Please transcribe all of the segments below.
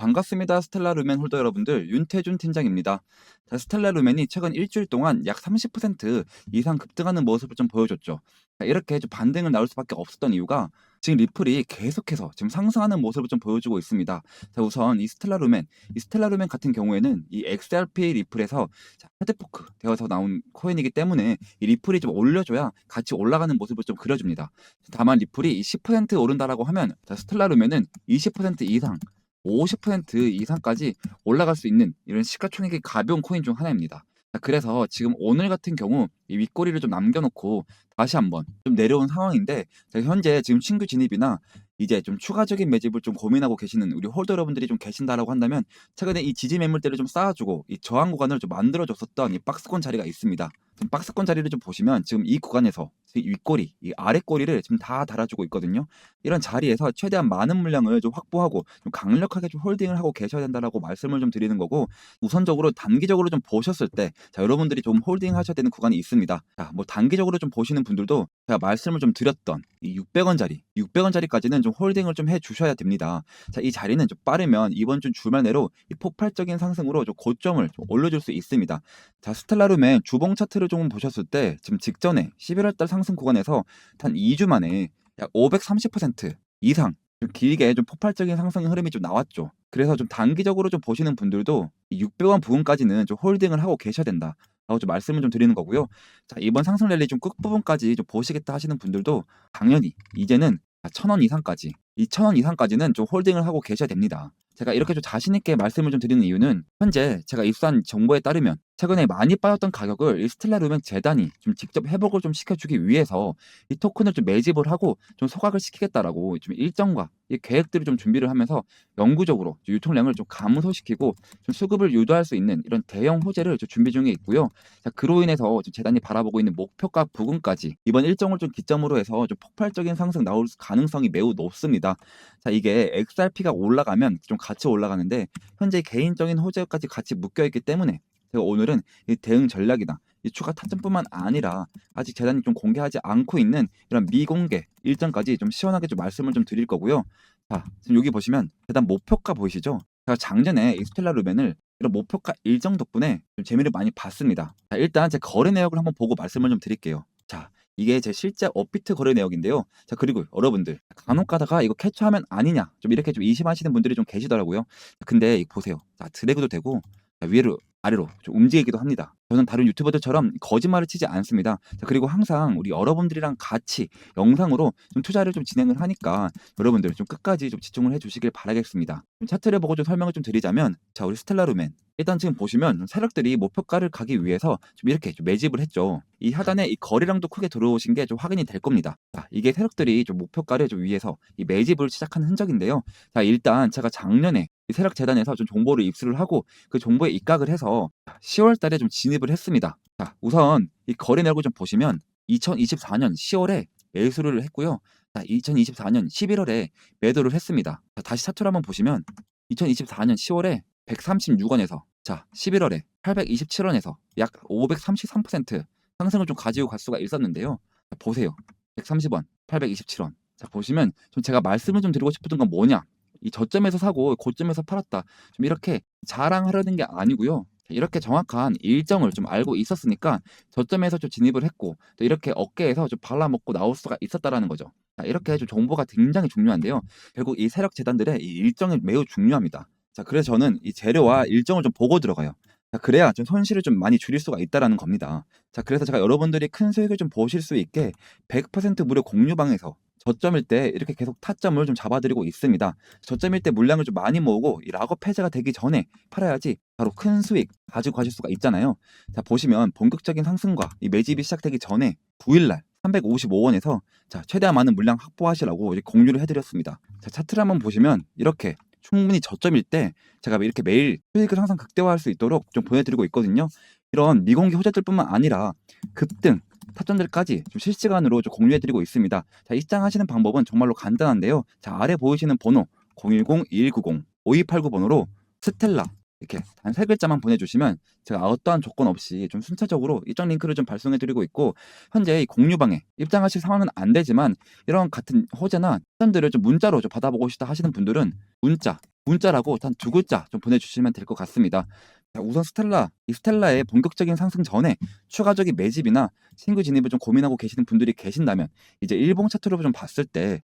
반갑습니다. 스텔라 루멘 홀더 여러분들, 윤태준 팀장입니다. 자, 스텔라 루멘이 최근 일주일 동안 약 30% 이상 급등하는 모습을 좀 보여줬죠. 자, 이렇게 좀 반등을 나올 수밖에 없었던 이유가 지금 리플이 계속해서 지금 상승하는 모습을 좀 보여주고 있습니다. 자, 우선 이 스텔라 루멘, 이 스텔라 루멘 같은 경우에는 이 XRP 리플에서 자, 헤드포크 되어서 나온 코인이기 때문에 이 리플이 좀 올려줘야 같이 올라가는 모습을 좀 그려줍니다. 다만 리플이 이10% 오른다라고 하면 자, 스텔라 루멘은 20% 이상 50% 이상까지 올라갈 수 있는 이런 시가총액이 가벼운 코인 중 하나입니다. 자, 그래서 지금 오늘 같은 경우 이 윗꼬리를 좀 남겨놓고 다시 한번 좀 내려온 상황인데 자, 현재 지금 신규 진입이나 이제 좀 추가적인 매집을 좀 고민하고 계시는 우리 홀더 여러분들이 좀 계신다라고 한다면 최근에 이 지지 매물대를 좀 쌓아주고 이 저항 구간을 좀 만들어줬었던 이 박스권 자리가 있습니다. 박스권 자리를 좀 보시면 지금 이 구간에서 이 윗꼬리, 이 아랫꼬리를 지금 다 달아주고 있거든요. 이런 자리에서 최대한 많은 물량을 좀 확보하고 좀 강력하게 좀 홀딩을 하고 계셔야 된다라고 말씀을 좀 드리는 거고 우선적으로 단기적으로 좀 보셨을 때 자, 여러분들이 좀 홀딩 하셔야 되는 구간이 있습니다. 자, 뭐 단기적으로 좀 보시는 분들도 제가 말씀을 좀 드렸던 이 600원짜리, 600원짜리까지는 좀 홀딩을 좀 해 주셔야 됩니다. 자, 이 자리는 좀 빠르면 이번 주 주말 내로 이 폭발적인 상승으로 좀 고점을 좀 올려줄 수 있습니다. 자, 스텔라룸의 주봉 차트를 조금 보셨을 때 지금 직전에 11월 달 상승 구간에서 한 2주 만에 약 530% 이상 좀 길게 좀 폭발적인 상승 흐름이 좀 나왔죠. 그래서 좀 단기적으로 좀 보시는 분들도 이 600원 부분까지는 좀 홀딩을 하고 계셔야 된다. 라고 좀 말씀을 좀 드리는 거고요. 자, 이번 상승 랠리 좀 끝부분까지 좀 보시겠다 하시는 분들도 당연히 이제는 1000원 이상까지, 2000원 이상까지는 좀 홀딩을 하고 계셔야 됩니다. 제가 이렇게 좀 자신있게 말씀을 좀 드리는 이유는 현재 제가 입수한 정보에 따르면 최근에 많이 빠졌던 가격을 이 스텔라 루멘 재단이 좀 직접 회복을 좀 시켜주기 위해서 이 토큰을 좀 매집을 하고 좀 소각을 시키겠다라고 좀 일정과 이 계획들을 좀 준비를 하면서 영구적으로 좀 유통량을 좀 감소시키고 좀 수급을 유도할 수 있는 이런 대형 호재를 좀 준비 중에 있고요. 자, 그로 인해서 좀 재단이 바라보고 있는 목표가 부근까지 이번 일정을 좀 기점으로 해서 좀 폭발적인 상승 나올 가능성이 매우 높습니다. 자, 이게 XRP가 올라가면 좀 같이 올라가는데 현재 개인적인 호재까지 같이 묶여 있기 때문에 제가 오늘은 이 대응 전략이나 이 추가 타점뿐만 아니라 아직 재단이 좀 공개하지 않고 있는 이런 미공개 일정까지 좀 시원하게 좀 말씀을 좀 드릴 거고요. 자, 지금 여기 보시면 재단 목표가 보이시죠? 제가 작년에 이 스텔라 루멘을 이런 목표가 일정 덕분에 좀 재미를 많이 봤습니다. 자, 일단 제 거래 내역을 한번 보고 말씀을 좀 드릴게요. 자, 이게 제 실제 업비트 거래 내역인데요. 자, 그리고 여러분들 간혹 가다가 이거 캐치하면 아니냐 좀 이렇게 좀 의심하시는 분들이 좀 계시더라고요. 근데 보세요. 자, 드래그도 되고 자, 위로 아래로 좀 움직이기도 합니다. 저는 다른 유튜버들처럼 거짓말을 치지 않습니다. 자, 그리고 항상 우리 여러분들이랑 같이 영상으로 좀 투자를 좀 진행을 하니까 여러분들 좀 끝까지 좀 집중을 해주시길 바라겠습니다. 좀 차트를 보고 좀 설명을 좀 드리자면 자 우리 스텔라루멘 일단 지금 보시면 세력들이 목표가를 가기 위해서 좀 이렇게 좀 매집을 했죠. 이 하단에 이 거래량도 크게 들어오신 게 좀 확인이 될 겁니다. 자, 이게 세력들이 좀 목표가를 좀 위해서 이 매집을 시작한 흔적인데요. 자, 일단 제가 작년에 이 세력 재단에서 좀 정보를 입수를 하고 그 정보에 입각을 해서 10월 달에 좀 진입을 했습니다. 자, 우선 이 거래 내역을 좀 보시면 2024년 10월에 매수를 했고요. 자, 2024년 11월에 매도를 했습니다. 자, 다시 차트를 한번 보시면 2024년 10월에 136원에서 자, 11월에 827원에서 약 533% 상승을 좀 가지고 갈 수가 있었는데요. 자, 보세요. 130원, 827원. 자, 보시면 좀 제가 말씀을 좀 드리고 싶었던 건 뭐냐? 이 저점에서 사고 고점에서 팔았다. 좀 이렇게 자랑하려는 게 아니고요. 이렇게 정확한 일정을 좀 알고 있었으니까 저점에서 좀 진입을 했고 또 이렇게 어깨에서 좀 발라먹고 나올 수가 있었다라는 거죠. 자, 이렇게 좀 정보가 굉장히 중요한데요. 결국 이 세력 재단들의 이 일정이 매우 중요합니다. 자, 그래서 저는 이 재료와 일정을 좀 보고 들어가요. 자, 그래야 좀 손실을 좀 많이 줄일 수가 있다라는 겁니다. 자, 그래서 제가 여러분들이 큰 수익을 좀 보실 수 있게 100% 무료 공유방에서 저점일 때 이렇게 계속 타점을 좀 잡아드리고 있습니다. 저점일 때 물량을 좀 많이 모으고 이 락업 해제가 되기 전에 팔아야지 바로 큰 수익 가지고 가실 수가 있잖아요. 자 보시면 본격적인 상승과 이 매집이 시작되기 전에 9일날 355원에서 자 최대한 많은 물량 확보하시라고 이제 공유를 해드렸습니다. 자 차트를 한번 보시면 이렇게 충분히 저점일 때 제가 이렇게 매일 수익을 항상 극대화할 수 있도록 좀 보내드리고 있거든요. 이런 미공개 호재들뿐만 아니라 급등 타점들까지 좀 실시간으로 좀 공유해드리고 있습니다. 자, 입장하시는 방법은 정말로 간단한데요. 자, 아래 보이시는 번호 010-2190-5289 번호로 스텔라 이렇게 단 세 글자만 보내주시면 제가 어떠한 조건 없이 좀 순차적으로 입장 링크를 좀 발송해드리고 있고 현재 이 공유방에 입장하실 상황은 안 되지만 이런 같은 호재나 사연들을 좀 문자로 좀 받아보고 싶다 하시는 분들은 문자 문자라고 단 두 글자 좀 보내주시면 될 것 같습니다. 자, 우선 스텔라, 이 스텔라의 본격적인 상승 전에 추가적인 매집이나 신규 진입을 좀 고민하고 계시는 분들이 계신다면 이제 일봉 차트로 좀 봤을 때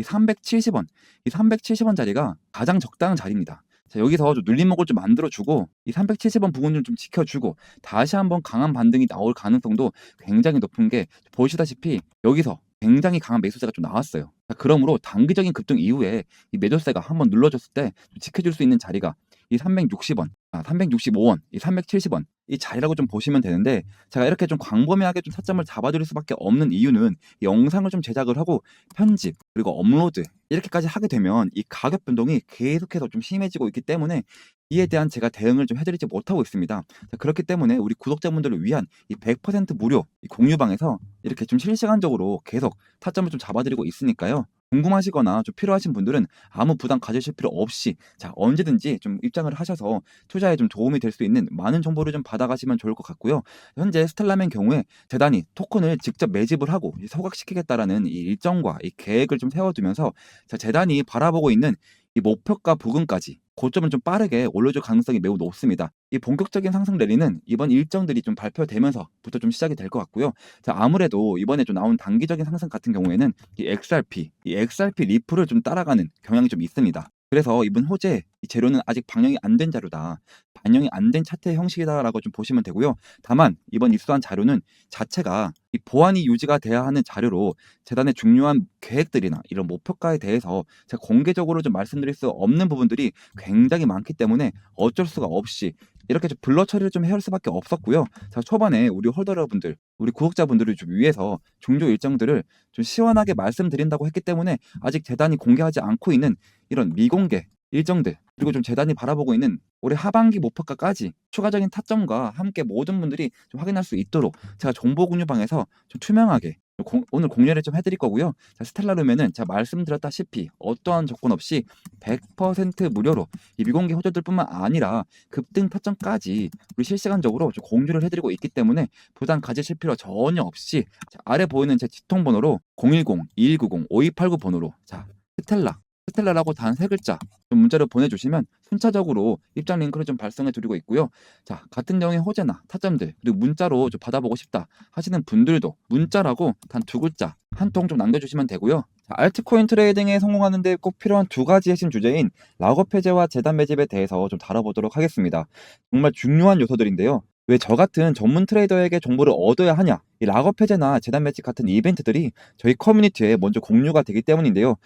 이 370원, 이 370원 자리가 가장 적당한 자리입니다. 자, 여기서 좀 눌림목을 좀 만들어주고 이 370원 부분을 좀 지켜주고 다시 한번 강한 반등이 나올 가능성도 굉장히 높은 게 보시다시피 여기서 굉장히 강한 매수세가 좀 나왔어요. 자, 그러므로 단기적인 급등 이후에 이 매도세가 한번 눌러줬을 때 지켜줄 수 있는 자리가 이 360원, 아, 365원, 이 370원 이 자리라고 좀 보시면 되는데 제가 이렇게 좀 광범위하게 좀 타점을 잡아드릴 수밖에 없는 이유는 이 영상을 좀 제작을 하고 편집 그리고 업로드 이렇게까지 하게 되면 이 가격 변동이 계속해서 좀 심해지고 있기 때문에 이에 대한 제가 대응을 좀 해드리지 못하고 있습니다. 자, 그렇기 때문에 우리 구독자분들을 위한 이 100% 무료 이 공유방에서 이렇게 좀 실시간적으로 계속 타점을 좀 잡아드리고 있으니까요. 궁금하시거나 좀 필요하신 분들은 아무 부담 가지실 필요 없이 자 언제든지 좀 입장을 하셔서 투자에 좀 도움이 될 수 있는 많은 정보를 좀 받아가시면 좋을 것 같고요. 현재 스텔라맨 경우에 재단이 토큰을 직접 매집을 하고 이 소각시키겠다라는 이 일정과 이 계획을 좀 세워두면서 자, 재단이 바라보고 있는 이 목표가 부근까지 고점을 좀 빠르게 올려줄 가능성이 매우 높습니다. 이 본격적인 상승 랠리는 이번 일정들이 좀 발표되면서부터 좀 시작이 될 것 같고요. 자, 아무래도 이번에 좀 나온 단기적인 상승 같은 경우에는 이 XRP, 이 XRP 리플을 좀 따라가는 경향이 좀 있습니다. 그래서 이번 호재 이 재료는 아직 반영이 안 된 자료다. 반영이 안 된 차트 의 형식이다라고 좀 보시면 되고요. 다만 이번 입수한 자료는 자체가 이 보안이 유지가 돼야 하는 자료로 재단의 중요한 계획들이나 이런 목표가에 대해서 제가 공개적으로 좀 말씀드릴 수 없는 부분들이 굉장히 많기 때문에 어쩔 수가 없이 이렇게 좀 블러 처리를 좀 해야 할 수밖에 없었고요. 자, 초반에 우리 홀더 여러분들, 우리 구독자분들을 좀 위해서 종조 일정들을 좀 시원하게 말씀드린다고 했기 때문에 아직 재단이 공개하지 않고 있는 이런 미공개 일정들 그리고 좀 재단이 바라보고 있는 올해 하반기 목표가까지 추가적인 타점과 함께 모든 분들이 좀 확인할 수 있도록 제가 정보 공유방에서 좀 투명하게 공- 오늘 공유를 좀 해드릴 거고요. 자, 스텔라룸에는 제가 말씀드렸다시피 어떠한 조건 없이 100% 무료로 이 미공개 호재들뿐만 아니라 급등 타점까지 우리 실시간적으로 좀 공유를 해드리고 있기 때문에 부담 가지실 필요 전혀 없이 자, 아래 보이는 제 지통 번호로 010-2190-5289 번호로 자 스텔라 스텔라라고 단 세 글자 좀 문자를 보내주시면 순차적으로 입장 링크를 좀 발송해 드리고 있고요. 자 같은 경우에 호재나 타점들 그리고 문자로 좀 받아보고 싶다 하시는 분들도 문자라고 단 두 글자 한 통 좀 남겨주시면 되고요. 자, 알트코인 트레이딩에 성공하는데 꼭 필요한 두 가지 핵심 주제인 락업 해제와 재단 매집에 대해서 좀 다뤄보도록 하겠습니다. 정말 중요한 요소들인데요. 왜저 같은 전문 트레이더에게 정보를 얻어야 하냐? 이 락업 해제나 재단 매집 같은 이벤트들이 저희 커뮤니티에 먼저 공유가 되기 때문인데요.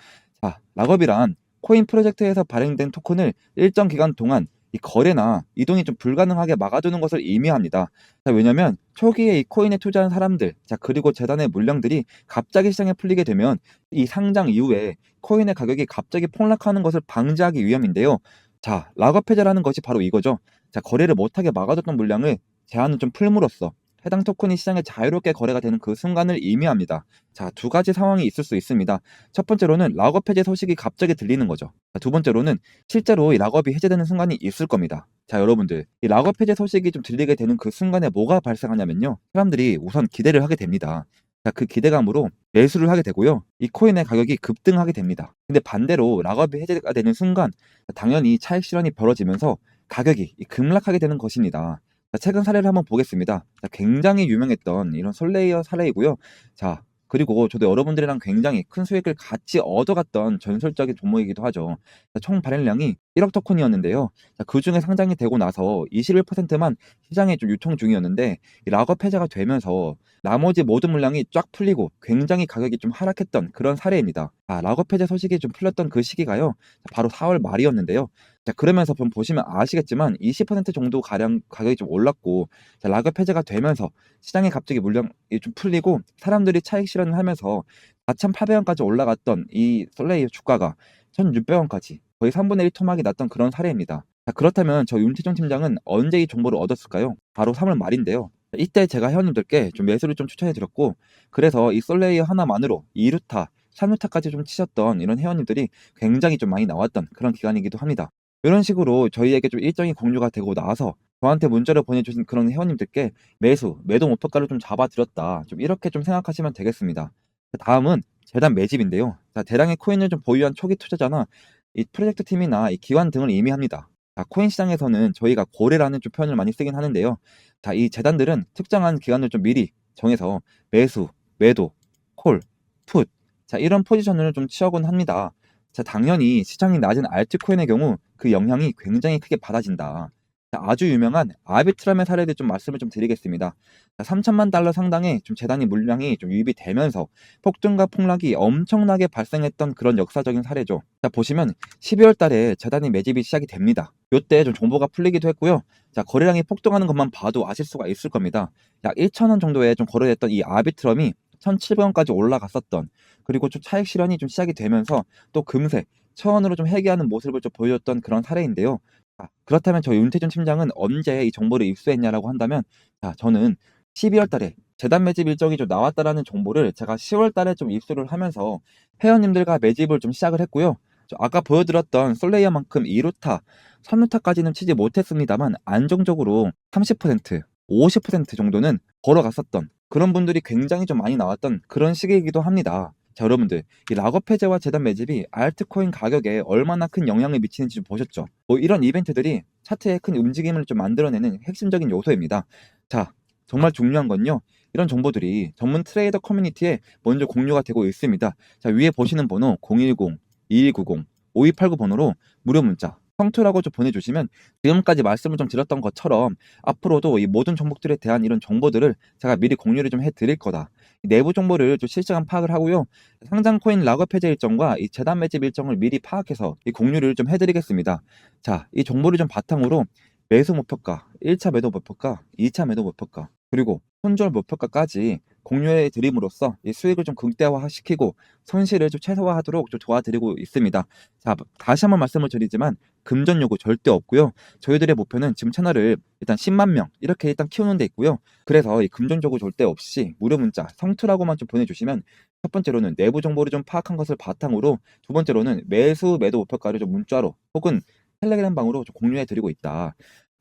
자, 락업이란 코인 프로젝트에서 발행된 토큰을 일정 기간 동안 이 거래나 이동이 좀 불가능하게 막아두는 것을 의미합니다. 자, 왜냐면 초기에 이 코인에 투자한 사람들, 자, 그리고 재단의 물량들이 갑자기 시장에 풀리게 되면 이 상장 이후에 코인의 가격이 갑자기 폭락하는 것을 방지하기 위함인데요. 자, 락업 해제라는 것이 바로 이거죠. 자, 거래를 못하게 막아뒀던 물량을 제한을 좀 풀므로써 해당 토큰이 시장에 자유롭게 거래가 되는 그 순간을 의미합니다. 자, 두 가지 상황이 있을 수 있습니다. 첫 번째로는 락업 해제 소식이 갑자기 들리는 거죠. 자, 두 번째로는 실제로 이 락업이 해제되는 순간이 있을 겁니다. 자, 여러분들, 이 락업 해제 소식이 좀 들리게 되는 그 순간에 뭐가 발생하냐면요. 사람들이 우선 기대를 하게 됩니다. 자, 그 기대감으로 매수를 하게 되고요. 이 코인의 가격이 급등하게 됩니다. 근데 반대로 락업이 해제가 되는 순간 당연히 차익 실현이 벌어지면서 가격이 이 급락하게 되는 것입니다. 자, 최근 사례를 한번 보겠습니다. 자, 굉장히 유명했던 이런 솔레이어 사례이고요. 자, 그리고 저도 여러분들이랑 굉장히 큰 수익을 같이 얻어갔던 전설적인 종목이기도 하죠. 자, 총 발행량이 1억 토큰이었는데요. 자, 그 중에 상장이 되고 나서 21%만 시장에 좀 유통 중이었는데 이 락업 해제가 되면서 나머지 모든 물량이 쫙 풀리고 굉장히 가격이 좀 하락했던 그런 사례입니다. 아, 락업 해제 소식이 좀 풀렸던 그 시기가요. 자, 바로 4월 말이었는데요. 자, 그러면서 좀 보시면 아시겠지만 20% 정도 가량 가격이 좀 올랐고 자, 락업 해제가 되면서 시장에 갑자기 물량이 좀 풀리고 사람들이 차익 실현을 하면서 4,800원까지 올라갔던 이 솔레이어 주가가 1,600원까지 거의 3분의 1 토막이 났던 그런 사례입니다. 자, 그렇다면 저 윤태종 팀장은 언제 이 정보를 얻었을까요? 바로 3월 말인데요. 자, 이때 제가 회원님들께 좀 매수를 좀 추천해 드렸고 그래서 이 솔레이어 하나만으로 2루타, 3루타까지 좀 치셨던 이런 회원님들이 굉장히 좀 많이 나왔던 그런 기간이기도 합니다. 이런 식으로 저희에게 좀 일정이 공유가 되고 나서 저한테 문자를 보내주신 그런 회원님들께 매수, 매도 목표가를 좀 잡아드렸다. 좀 이렇게 좀 생각하시면 되겠습니다. 다음은 재단 매집인데요. 자, 대량의 코인을 좀 보유한 초기 투자자나 이 프로젝트 팀이나 이 기관 등을 의미합니다. 자, 코인 시장에서는 저희가 고래라는 좀 표현을 많이 쓰긴 하는데요. 자, 이 재단들은 특정한 기간을 좀 미리 정해서 매수, 매도, 콜, 풋, 자, 이런 포지션을 좀 취하곤 합니다. 자, 당연히 시장이 낮은 알트코인의 경우 그 영향이 굉장히 크게 받아진다. 자, 아주 유명한 아비트람의 사례를 좀 말씀을 좀 드리겠습니다. 자, 3천만 달러 상당의 좀 재단이 물량이 좀 유입이 되면서 폭등과 폭락이 엄청나게 발생했던 그런 역사적인 사례죠. 자, 보시면 12월 달에 재단이 매집이 시작이 됩니다. 요때 좀 정보가 풀리기도 했고요. 자, 거래량이 폭등하는 것만 봐도 아실 수가 있을 겁니다. 약 1천원 정도에 좀 거래됐던 이 아비트럼이 1,700원까지 올라갔었던 그리고 좀 차익 실현이 좀 시작이 되면서 또 금세 천원으로 좀 회귀하는 모습을 좀 보여줬던 그런 사례인데요. 자, 그렇다면 저희 윤태준 팀장은 언제 이 정보를 입수했냐라고 한다면 자, 저는 12월 달에 재단 매집 일정이 좀 나왔다라는 정보를 제가 10월 달에 좀 입수를 하면서 회원님들과 매집을 좀 시작을 했고요. 저 아까 보여드렸던 솔레이어만큼 2루타, 3루타까지는 치지 못했습니다만 안정적으로 30%, 50% 정도는 걸어갔었던 그런 분들이 굉장히 좀 많이 나왔던 그런 시기이기도 합니다. 자, 여러분들, 이 락업 해제와 재단 매집이 알트코인 가격에 얼마나 큰 영향을 미치는지 좀 보셨죠? 뭐 이런 이벤트들이 차트에 큰 움직임을 좀 만들어내는 핵심적인 요소입니다. 자, 정말 중요한 건요. 이런 정보들이 전문 트레이더 커뮤니티에 먼저 공유가 되고 있습니다. 자, 위에 보시는 번호 010-2190-5289 번호로 무료 문자 성투라고 좀 보내주시면 지금까지 말씀을 좀 드렸던 것처럼 앞으로도 이 모든 종목들에 대한 이런 정보들을 제가 미리 공유를 좀 해드릴 거다. 이 내부 정보를 좀 실시간 파악을 하고요. 상장 코인 락업 해제 일정과 이 재단 매집 일정을 미리 파악해서 이 공유를 좀 해드리겠습니다. 자, 이 정보를 좀 바탕으로 매수 목표가, 1차 매도 목표가, 2차 매도 목표가, 그리고 손절 목표가까지 공유해 드림으로써 이 수익을 좀 극대화시키고 손실을 좀 최소화하도록 좀 도와드리고 있습니다. 자, 다시 한번 말씀을 드리지만 금전 요구 절대 없고요. 저희들의 목표는 지금 채널을 일단 10만 명 이렇게 일단 키우는 데 있고요. 그래서 이 금전 요구 절대 없이 무료 문자 성투라고만 좀 보내주시면 첫 번째로는 내부 정보를 좀 파악한 것을 바탕으로 두 번째로는 매수 매도 목표가를 좀 문자로 혹은 텔레그램 방으로 좀 공유해 드리고 있다.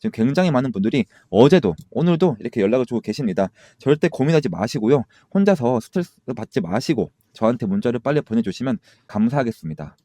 지금 굉장히 많은 분들이 어제도 오늘도 이렇게 연락을 주고 계십니다. 절대 고민하지 마시고요. 혼자서 스트레스 받지 마시고 저한테 문자를 빨리 보내주시면 감사하겠습니다.